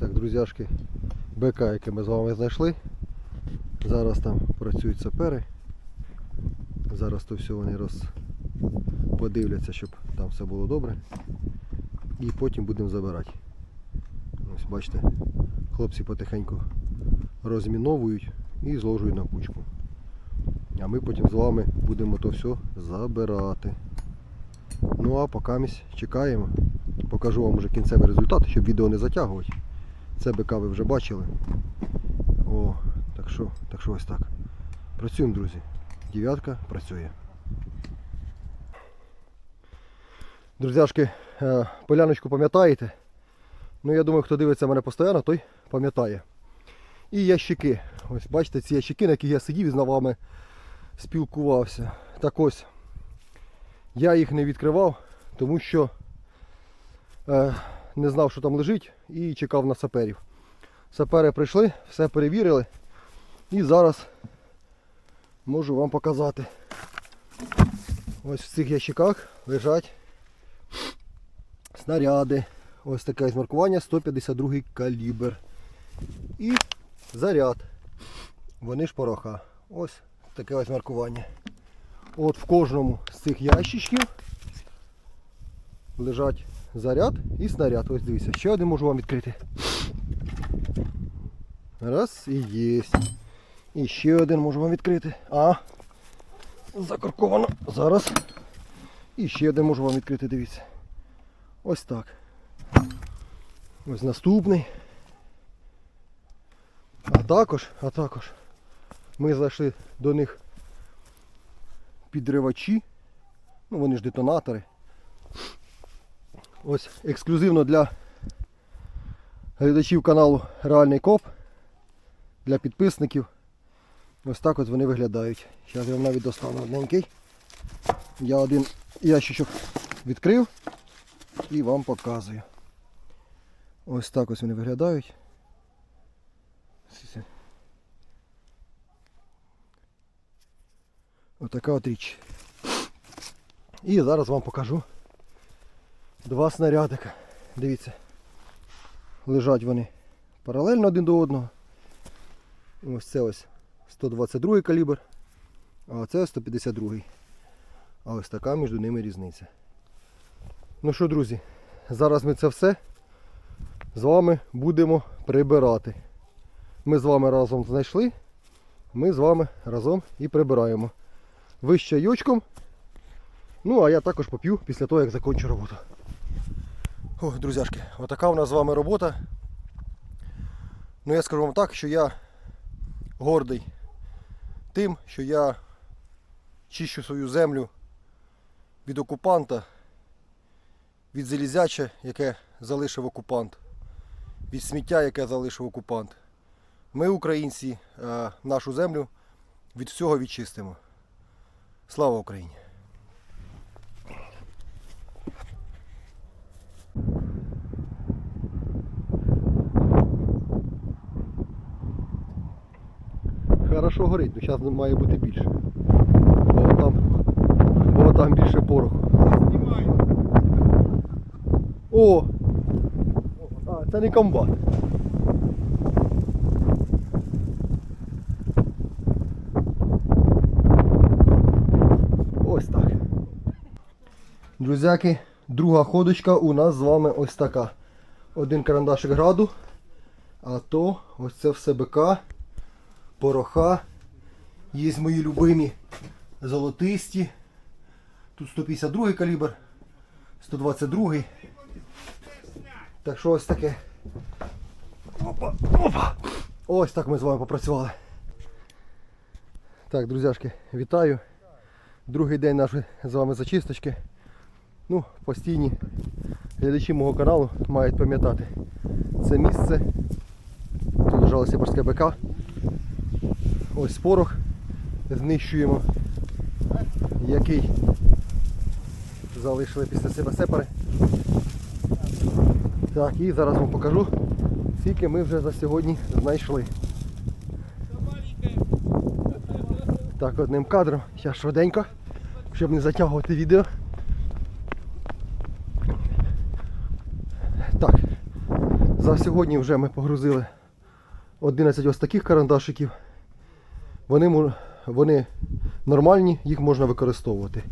Так, друзяшки, БК, яке ми з вами знайшли. Зараз там працюють сапери. Зараз то все вони роз... подивляться, щоб там все було добре. І потім будемо забирати. Ось бачите, хлопці потихеньку розміновують і зложують на кучку. А ми потім з вами будемо то все забирати. Ну а поки чекаємо. Покажу вам вже кінцевий результат, щоб відео не затягувати. Це БК ви вже бачили. О, так що, так що ось так. Працюємо, друзі. Дев'ятка працює. Друзяшки, е, поляночку пам'ятаєте? Ну, я думаю, хто дивиться мене постійно, той пам'ятає. І ящики. Ось бачите, ці ящики, на яких я сидів і з вами спілкувався. Так ось, я їх не відкривав, тому що е, не знав, що там лежить, і чекав на саперів. Сапери прийшли, все перевірили. І зараз можу вам показати. Ось в цих ящиках лежать снаряди. Ось таке ось маркування 152 калібр. І заряд. Вони ж пороха. Ось таке ось маркування. От в кожному з цих ящичків лежать заряд і снаряд. Ось дивіться, ще один можу вам відкрити. Раз і є. І ще один можу вам відкрити. А, закорковано. Зараз. І ще один можу вам відкрити, дивіться. Ось так. Ось наступний. А також, а також ми зайшли до них підривачі. Ну вони ж детонатори. Ось ексклюзивно для глядачів каналу Реальний Коп. Для підписників. Ось так от вони виглядають. Зараз я вам навіть достану одненький. Я один ящичок відкрив і вам показую. Ось так ось вони виглядають. Отака от річ. І зараз вам покажу два снарядика. Дивіться. Лежать вони паралельно один до одного. Ось це ось 122 калібр, а це 152. А ось така між ними різниця. Ну що, друзі, зараз ми це все з вами будемо прибирати. Ми з вами разом знайшли, ми з вами разом і прибираємо. Ви з чайочком. Ну, а я також поп'ю після того, як закінчу роботу. О, друзяшки, отака у нас з вами робота. Ну я скажу вам так, що я гордий тим, що я чищу свою землю від окупанта, від залізяча, яке залишив окупант, від сміття, яке залишив окупант. Ми, українці, е, нашу землю від всього відчистимо. Слава Україні! Хорошо горить, ну зараз має бути більше. Бо там, бо там більше пороху. О! А, це не комбат. Ось так. Друзяки, друга ходочка у нас з вами ось така. Один карандашик граду, а то ось це все БК, пороха. Є мої любимі золотисті. Тут 152 калібр, 122. Так що ось таке. Опа, опа. Ось так ми з вами попрацювали. Так, друзяшки, вітаю. Другий день нашої з вами зачисточки. Ну, постійні глядачі мого каналу мають пам'ятати це місце. Тут лежало сіпарське БК. Ось порох знищуємо, який залишили після себе сепари. Так, і зараз вам покажу, скільки ми вже за сьогодні знайшли. Так, одним кадром, зараз швиденько, щоб не затягувати відео. Так, За сьогодні вже ми погрузили 11 ось таких карандашиків. Вони, вони нормальні, їх можна використовувати.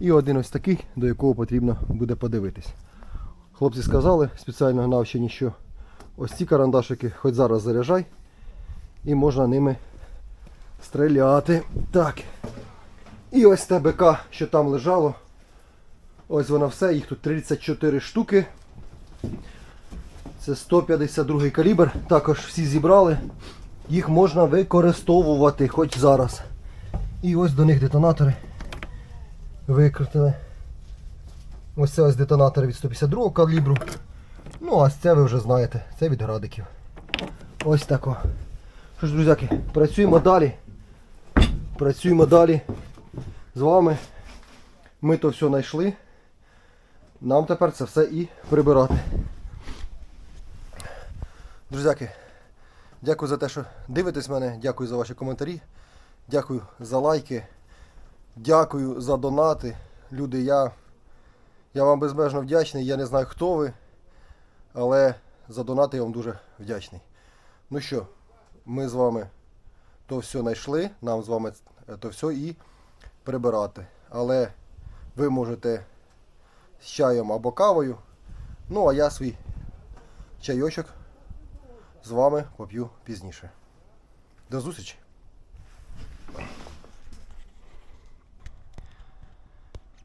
І один ось такий, до якого потрібно буде подивитись. Хлопці сказали, спеціально навчені, що ось ці карандашики хоч зараз заряджай, і можна ними стріляти. Так. І ось те БК, що там лежало. Ось воно все, їх тут 34 штуки. Це 152 калібр. Також всі зібрали. Їх можна використовувати хоч зараз. І ось до них детонатори викрутили. Ось це ось детонатори від 152 калібру. Ну, а це ви вже знаєте, це від градиків. Ось тако. Що ж, друзяки, працюємо далі. Працюємо далі з вами. Ми то все знайшли. Нам тепер це все і прибирати. Друзяки, дякую за те, що дивитесь мене, дякую за ваші коментарі, дякую за лайки, дякую за донати. Люди, я, я вам безмежно вдячний. Я не знаю, хто ви, але за донати я вам дуже вдячний. Ну що, ми з вами то все знайшли, нам з вами то все і прибирати. Але ви можете з чаєм або кавою. Ну, а я свій чайочок з вами поп'ю пізніше. До зустрічі!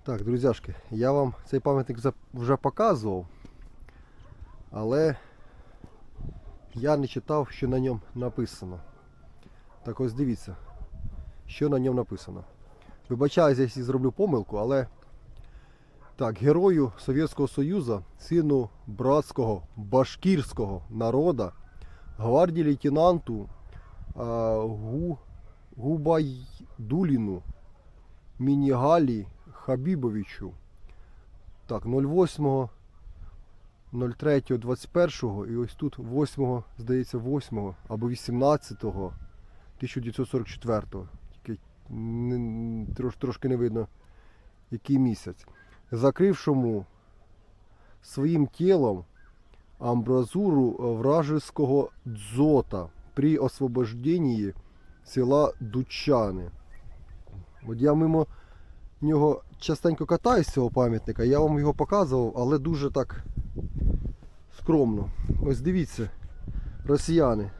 Так, друзяшки, я вам цей пам'ятник вже показував, але я не читав, що на ньому написано. Так ось дивіться, що на ньому написано. Вибачаюсь, якщо зроблю помилку, але так, герою Совєтського Союзу, сину братського башкірського народа, гвардії лейтенанту а, Гу, Губайдуліну Мінігалі Хабібовичу. Так, 08 03 21 і ось тут 8, здається, 8 або 18 1944. Тільки трошки не видно, який місяць. Закрившому своїм тілом амбразуру вражеского дзота при освобожденні села Дучани. От я мимо нього частенько катаюсь цього пам'ятника, я вам його показував, але дуже так скромно. Ось дивіться, росіяни.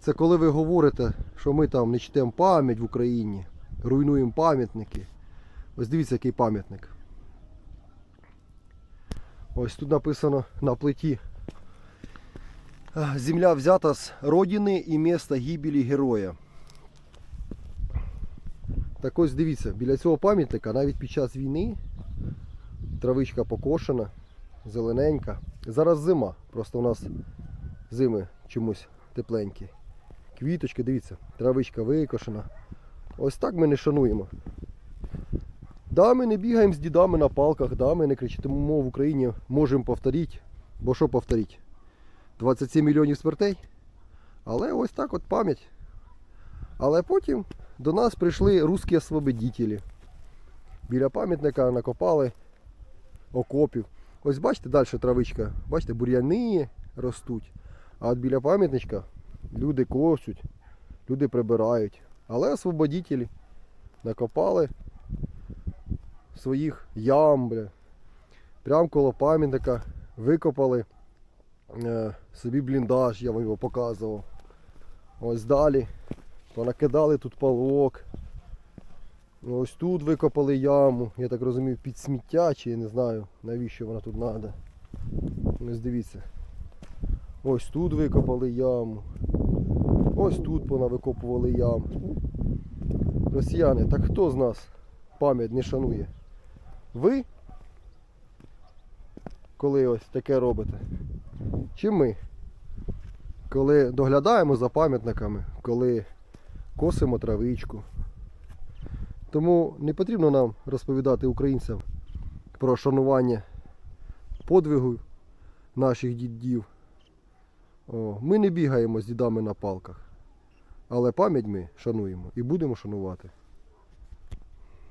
Це коли ви говорите, що ми там не чтемо пам'ять в Україні, руйнуємо пам'ятники. Ось дивіться, який пам'ятник. Ось тут написано на плиті. Земля взята з родини і міста гибелі героя. Так ось дивіться, біля цього пам'ятника навіть під час війни травичка покошена, зелененька. Зараз зима, просто у нас зими чомусь тепленькі. Квіточки, дивіться, травичка викошена. Ось так ми не шануємо. Да, ми не бігаємо з дідами на палках, да, ми не кричимо в Україні, можемо повторити. Бо що повторити? 27 мільйонів смертей. Але ось так от пам'ять. Але потім до нас прийшли русські освободителі. Біля пам'ятника накопали окопів. Ось бачите, далі травичка, бачите, бур'яни ростуть. А от біля пам'ятничка люди косять, люди прибирають. Але освободителі накопали своїх ям, бля. Прямо коло пам'ятника викопали е, собі бліндаж, я вам його показував. Ось далі. Понакидали тут палок. Ось тут викопали яму, я так розумію, під сміття, чи я не знаю навіщо вона тут треба. Ось дивіться. Ось тут викопали яму. Ось тут понавикопували яму. Росіяни, так хто з нас пам'ять не шанує? Ви? Коли ось таке робите? Чи ми? Коли доглядаємо за пам'ятниками, коли косимо травичку. Тому не потрібно нам розповідати українцям про шанування подвигу наших дідів. О, ми не бігаємо з дідами на палках. Але пам'ять ми шануємо і будемо шанувати.